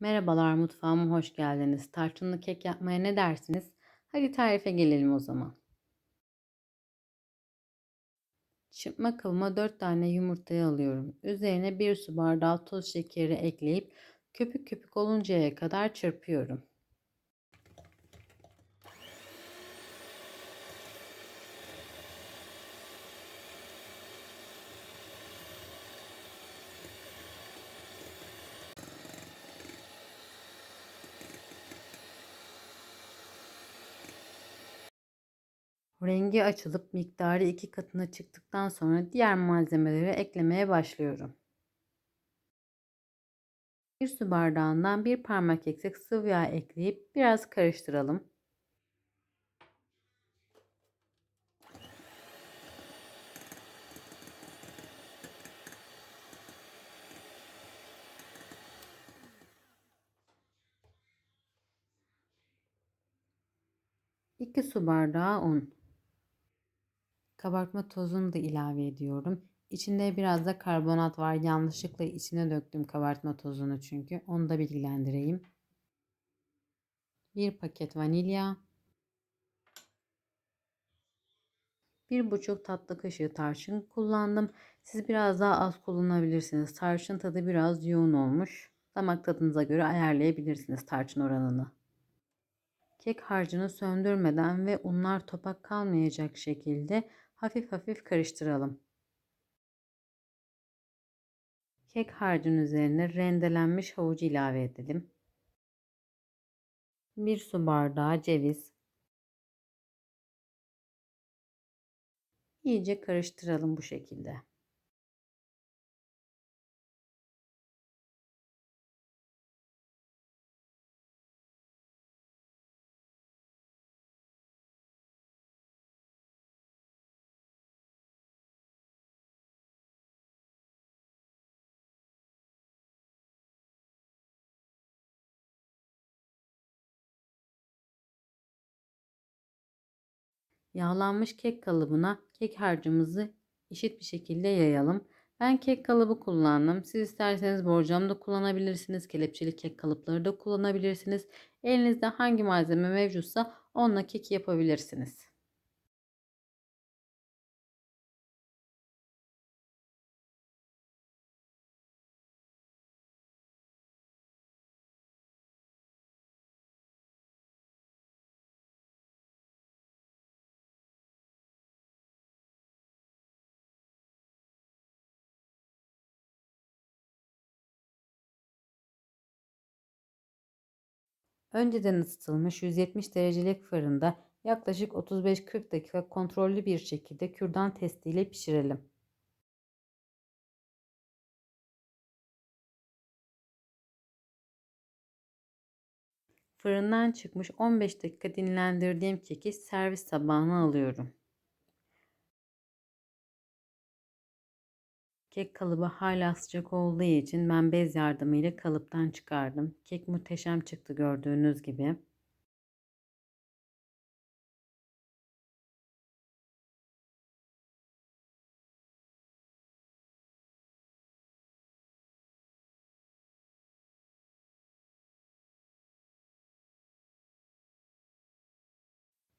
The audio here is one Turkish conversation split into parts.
Merhabalar mutfağıma hoş geldiniz. Tarçınlı kek yapmaya ne dersiniz? Hadi tarife gelelim o zaman. Çırpma kabıma 4 tane yumurtayı alıyorum. Üzerine 1 su bardağı toz şekeri ekleyip köpük köpük oluncaya kadar çırpıyorum. Rengi açılıp miktarı iki katına çıktıktan sonra diğer malzemeleri eklemeye başlıyorum. Bir su bardağından bir parmak eksik sıvı yağ ekleyip biraz karıştıralım. İki su bardağı un. Kabartma tozunu da ilave ediyorum. İçinde biraz da karbonat var. Yanlışlıkla içine döktüm kabartma tozunu çünkü. Onu da bilgilendireyim. Bir paket vanilya. Bir buçuk tatlı kaşığı tarçın kullandım. Siz biraz daha az kullanabilirsiniz. Tarçın tadı biraz yoğun olmuş. Damak tadınıza göre ayarlayabilirsiniz tarçın oranını. Kek harcını söndürmeden ve unlar topak kalmayacak şekilde hafif hafif karıştıralım. Kek harcının üzerine rendelenmiş havucu ilave edelim. 1 su bardağı ceviz. İyice karıştıralım bu şekilde. Yağlanmış kek kalıbına kek harcımızı eşit bir şekilde yayalım. Ben kek kalıbı kullandım. Siz isterseniz borcam da kullanabilirsiniz. Kelepçeli kek kalıpları da kullanabilirsiniz. Elinizde hangi malzeme mevcutsa onunla kek yapabilirsiniz. Önceden ısıtılmış 170 derecelik fırında yaklaşık 35-40 dakika kontrollü bir şekilde kürdan testiyle pişirelim. Fırından çıkmış 15 dakika dinlendirdiğim keki servis tabağına alıyorum. Kek kalıbı hala sıcak olduğu için ben bez yardımıyla kalıptan çıkardım. Kek muhteşem çıktı gördüğünüz gibi.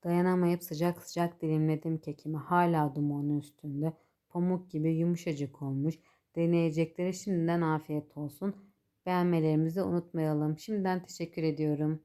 Dayanamayıp sıcak sıcak dilimledim kekimi. Hala dumanın üstünde. Pamuk gibi yumuşacık olmuş. Deneyecekleri şimdiden afiyet olsun. Beğenmelerimizi unutmayalım. Şimdiden teşekkür ediyorum.